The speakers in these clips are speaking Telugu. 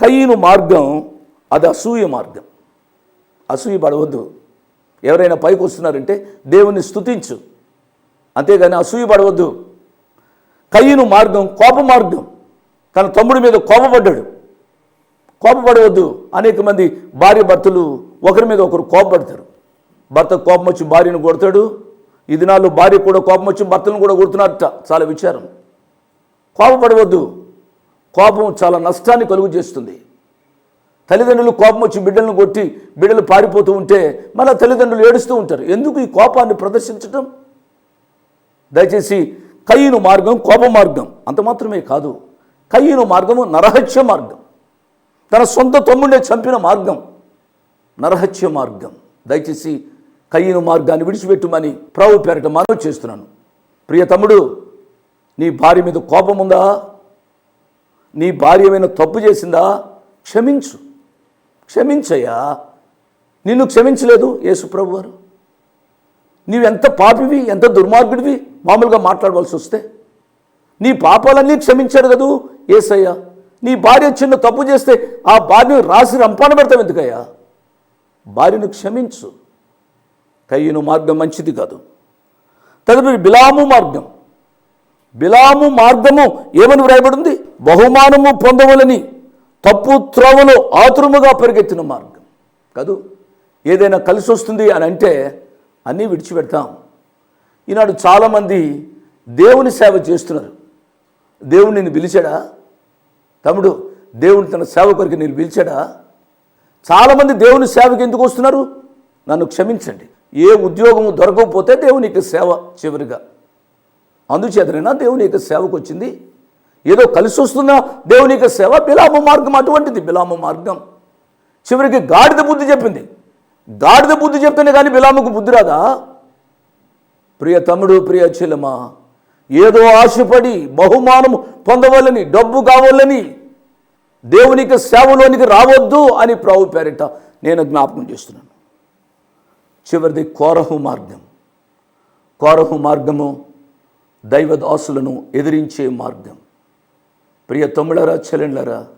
కయ్యను మార్గం అది అసూయ మార్గం. అసూయ పడవద్దు. ఎవరైనా పైకి వస్తున్నారంటే దేవుని స్తుతించు. అంతేగాని అసూయ పడవద్దు. కయ్యను మార్గం కోప మార్గం. తన తమ్ముడి మీద కోపపడ్డాడు. కోపపడవద్దు. అనేక మంది భార్య భర్తలు ఒకరి మీద ఒకరు కోపపడతారు. భర్త కోపం వచ్చి భార్యను కొడతాడు. ఈ దినాల్లో భార్య కూడా కోపం వచ్చి భర్తను కూడా కొడుతున్నారట. చాలా విచారం. కోపపడవద్దు. కోపం చాలా నష్టాన్ని కలుగు చేస్తుంది. తల్లిదండ్రులు కోపం వచ్చి బిడ్డలను కొట్టి బిడ్డలు పారిపోతూ ఉంటే మళ్ళీ తల్లిదండ్రులు ఏడుస్తూ ఉంటారు. ఎందుకు ఈ కోపాన్ని ప్రదర్శించటం? దయచేసి కయ్యను మార్గం కోప మార్గం అంత మాత్రమే కాదు. కయ్యను మార్గము నరహత్య మార్గం. తన సొంత తమ్ముడే చంపిన మార్గం నరహత్య మార్గం. దయచేసి కయ్యను మార్గాన్ని విడిచిపెట్టుమని ప్రావు పేరట మనవి చేస్తున్నాను. ప్రియ తమ్ముడు నీ భార్య మీద కోపం ఉందా? నీ భార్య ఏమైనా తప్పు చేసిందా? క్షమించు. క్షమించయ్యా. నిన్ను క్షమించలేదు యేసుప్రభు వారు నీవెంత పాపివి ఎంత దుర్మార్గుడివి? మామూలుగా మాట్లాడవలసి వస్తే. నీ పాపాలన్నీ క్షమించాడు కదూ ఏసయ్యా. నీ భార్య చిన్న తప్పు చేస్తే ఆ భార్యను రాసి రంపాన పెడతావు ఎందుకయ్యా? భార్యను క్షమించు. కయ్యను మార్గం మంచిది కాదు. తదుపరి బిలాము మార్గం. బిలాము మార్గము ఏమని వ్రాయబడింది? బహుమానము పొందవలని తప్పు త్రోవలో ఆతురముగా పరిగెత్తిన మార్గం. కాదు? ఏదైనా కలిసి వస్తుంది అని అంటే అన్నీ విడిచిపెడతాం. ఈనాడు చాలామంది దేవుని సేవ చేస్తున్నారు. దేవుడు నిన్ను పిలిచాడా? తమ్ముడు దేవుని తన సేవ కొరకు నేను పిలిచాడా? చాలామంది దేవుని సేవకి ఎందుకు వస్తున్నారు? నన్ను క్షమించండి. ఏ ఉద్యోగము దొరకకపోతే దేవునికి సేవ చివరిగా. అందుచేతనైనా దేవుని యొక్క సేవకు వచ్చింది ఏదో కలిసి వస్తున్న దేవుని యొక్క సేవ బిలామ మార్గం అటువంటిది బిలామ మార్గం. చివరికి గాడిద బుద్ధి చెప్పింది. గాడిద బుద్ధి చెప్తేనే కానీ బిలాముకు బుద్ధి రాదా? ప్రియ తమ్ముడు ప్రియ చెల్లెమా ఏదో ఆశపడి బహుమానము పొందవాలని డబ్బు కావాలని దేవునికి సేవలోనికి రావద్దు అని ప్రభు పేరిట నేను జ్ఞాపకం చేస్తున్నాను. చివరిది కోరహు మార్గం. కోరహు మార్గము దైవదాసులను ఎదిరించే మార్గం. ప్రియ తమ్ముడరా చెల్లెండ్లరా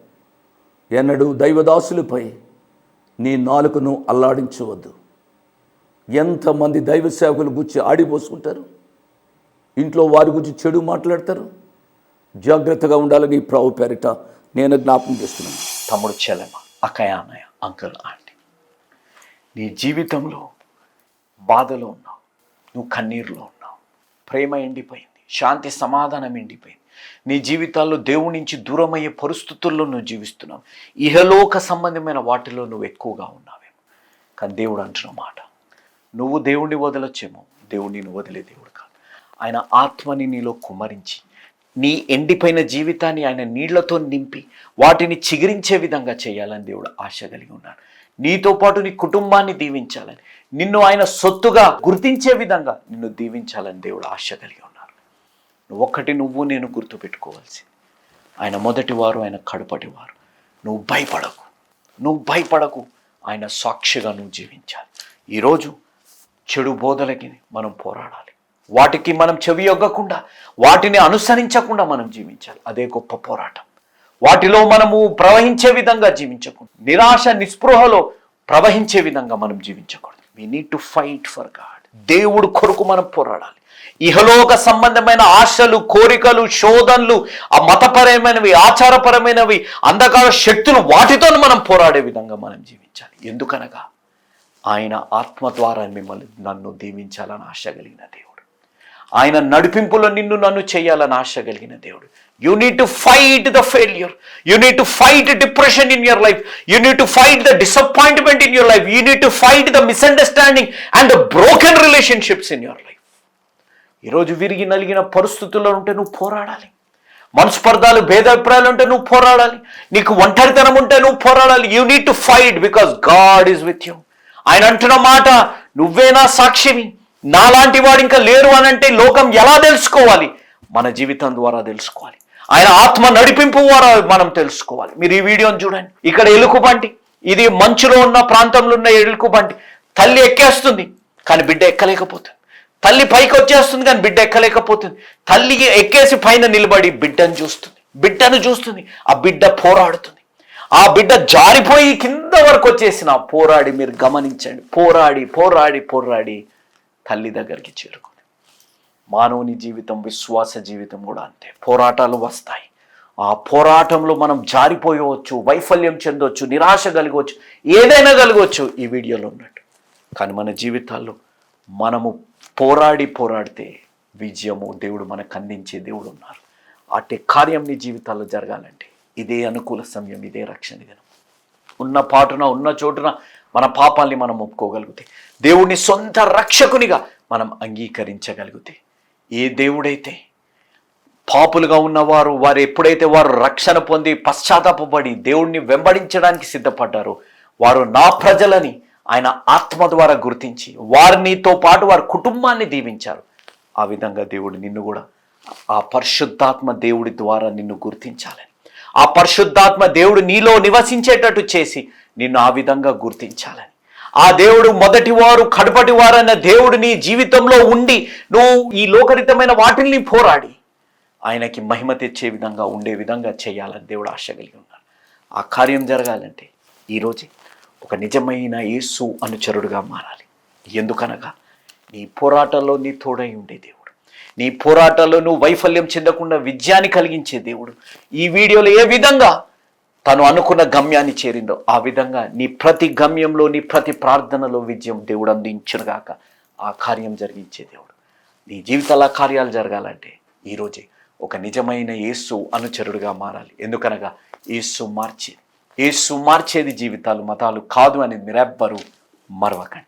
ఎన్నడూ దైవదాసులపై నీ నాలుకను అల్లాడించవద్దు. ఎంతమంది దైవ సేవకులు గుచ్చి ఆడిపోసుకుంటారు? ఇంట్లో వారి గురించి చెడు మాట్లాడతారు? జాగ్రత్తగా ఉండాలని ప్రభు పేరిట నేను జ్ఞాపం చేస్తున్నాను. తమ్ముడు చెల్లెమ్మ అక్కయ్య అన్నయ్య అంకుల్ ఆంటీ నీ జీవితంలో బాధలో ఉన్నావు. నువ్వు కన్నీరులో ఉన్నావు. ప్రేమ ఎండిపోయింది. శాంతి సమాధానం ఎండిపోయింది. నీ జీవితాల్లో దేవుడి నుంచి దూరమయ్యే పరిస్థితుల్లో నువ్వు జీవిస్తున్నావు. ఇహలోక సంబంధమైన వాటిలో నువ్వు ఎక్కువగా ఉన్నావేమో. కానీ దేవుడు అంటున్న మాట నువ్వు దేవుణ్ణి వదలొచ్చేమో. దేవుడు నిన్ను వదిలే దేవుడు కాదు. ఆయన ఆత్మని నీలో కుమరించి నీ ఎండిపోయిన జీవితాన్ని ఆయన నీళ్ళతో నింపి వాటిని చిగురించే విధంగా చేయాలని దేవుడు ఆశ కలిగి ఉన్నాడు. నీతో పాటు నీ కుటుంబాన్ని దీవించాలని నిన్ను ఆయన సొత్తుగా గుర్తించే విధంగా నిన్ను దీవించాలని దేవుడు ఆశ కలిగి ఉన్నాడు. నువ్వు ఒక్కటి నువ్వు నేను గుర్తుపెట్టుకోవాల్సింది. ఆయన మొదటివారు ఆయన కడుపటివారు నువ్వు భయపడకు. నువ్వు భయపడకు. ఆయన సాక్షిగా నువ్వు జీవించాలి. ఈరోజు చెడు బోధలకి మనం పోరాడాలి. వాటికి మనం చెవి యొగ్గకుండా వాటిని అనుసరించకుండా మనం జీవించాలి. అదే గొప్ప పోరాటం. వాటిలో మనము ప్రవహించే విధంగా జీవించకూడదు. నిరాశ నిస్పృహలో ప్రవహించే విధంగా మనం జీవించకూడదు. We need to fight for God దేవుడు కొరకు మనం పోరాడాలి. ఇహలోక సంబంధమైన ఆశలు కోరికలు శోధనలు ఆ మతపరమైనవి ఆచారపరమైనవి అంధకార శక్తులు వాటితో మనం పోరాడే విధంగా మనం జీవించాలి. ఎందుకనగా ఆయన ఆత్మ ద్వారా మిమ్మల్ని నన్ను దీవించాలని ఆశ కలిగిన దేవుడు. ఆయన నడిపింపులో నిన్ను నన్ను చేయాలని ఆశ కలిగిన దేవుడు. You need to fight the failure you need to fight depression in your life you need to fight the disappointment in your life you need to fight the misunderstanding and the broken relationships in your life ఈరోజు విరిగి నలిగిన పరిస్థితుల్లో ఉంటే నువ్వు పోరాడాలి. మనస్పర్ధాలు భేదాభిప్రాయాలు ఉంటే నువ్వు పోరాడాలి. నీకు ఒంటరితనం ఉంటే నువ్వు పోరాడాలి. You need to fight because God is with you ఆయన అంటున్న మాట నువ్వే నా సాక్షివి నాలాంటి వాడు ఇంకా లేరు అని అంటే లోకం ఎలా తెలుసుకోవాలి? మన జీవితం ద్వారా తెలుసుకోవాలి. ఆయన ఆత్మ నడిపింపు ద్వారా మనం తెలుసుకోవాలి. మీరు ఈ వీడియోని చూడండి. ఇక్కడ ఎలుకబంటి ఇది మంచులో ఉన్న ప్రాంతంలో ఉన్న ఎలుకబంటి తల్లి ఎక్కేస్తుంది కానీ బిడ్డ ఎక్కలేకపోతుంది. తల్లి పైకి వచ్చేస్తుంది కానీ బిడ్డ ఎక్కలేకపోతుంది. తల్లికి ఎక్కేసి పైన నిలబడి బిడ్డను చూస్తుంది. బిడ్డను చూస్తుంది. ఆ బిడ్డ పోరాడుతుంది. ఆ బిడ్డ జారిపోయి కింద వరకు వచ్చేసిన పోరాడి మీరు గమనించండి. పోరాడి పోరాడి పోరాడి తల్లి దగ్గరికి చేరుకుంది మానవుని జీవితం విశ్వాస జీవితం కూడా అంతే. పోరాటాలు వస్తాయి. ఆ పోరాటంలో మనం జారిపోయవచ్చు వైఫల్యం చెందవచ్చు నిరాశ కలగవచ్చు ఏదైనా కలగవచ్చు ఈ వీడియోలో ఉన్నట్టు. కానీ మన జీవితాల్లో మనము పోరాడి పోరాడితే విజయము దేవుడు మనకు అందించే దేవుడు ఉన్నారు. అట్టి కార్యం నీ జీవితాల్లో జరగాలంటే ఇదే అనుకూల సమయం ఇదే రక్షణ దినం. ఉన్న పాటున ఉన్న చోటున మన పాపాల్ని మనం ఒప్పుకోగలిగితే దేవుడిని సొంత రక్షకునిగా మనం అంగీకరించగలిగితే ఏ దేవుడైతే పాపులుగా ఉన్నవారు వారు ఎప్పుడైతే వారు రక్షణ పొంది పశ్చాత్తాపడి దేవుణ్ణి వెంబడించడానికి సిద్ధపడ్డారో వారు నా ప్రజలని ఆయన ఆత్మ ద్వారా గుర్తించి వారినితో పాటు వారి కుటుంబాన్ని దీవించారు. ఆ విధంగా దేవుడు నిన్ను కూడా ఆ పరిశుద్ధాత్మ దేవుడి ద్వారా నిన్ను గుర్తించాలని ఆ పరిశుద్ధాత్మ దేవుడు నీలో నివసించేటట్టు చేసి నిన్ను ఆ విధంగా గుర్తించాలని. ఆ దేవుడు మొదటి వారు కడపటి వారన్న దేవుడు నీ జీవితంలో ఉండి నువ్వు ఈ లోకరితమైన వాటిల్ని పోరాడి ఆయనకి మహిమ తెచ్చే విధంగా ఉండే విధంగా చేయాలని దేవుడు ఆశ కలిగి ఉన్నాడు. ఆ కార్యం జరగాలంటే ఈరోజు ఒక నిజమైన యేసు అనుచరుడుగా మారాలి. ఎందుకనగా నీ పోరాటంలో నీ తోడై ఉండే దేవుడు నీ పోరాటంలో నువ్వు వైఫల్యం చెందకుండా విజయాన్ని కలిగించే దేవుడు ఈ వీడియోలో ఏ విధంగా తను అనుకున్న గమ్యాన్ని చేరిందో ఆ విధంగా నీ ప్రతి గమ్యంలో నీ ప్రతి ప్రార్థనలో విజయం దేవుడు అందించునుగాక ఆ కార్యం జరిగించే దేవుడు. నీ జీవితాల కార్యాలు జరగాలంటే ఈరోజే ఒక నిజమైన యేసు అనుచరుడుగా మారాలి. ఎందుకనగా యేసు మార్చేది యేసు మార్చేది జీవితాలు మతాలు కాదు అని మీరెవ్వరూ మరవకండి.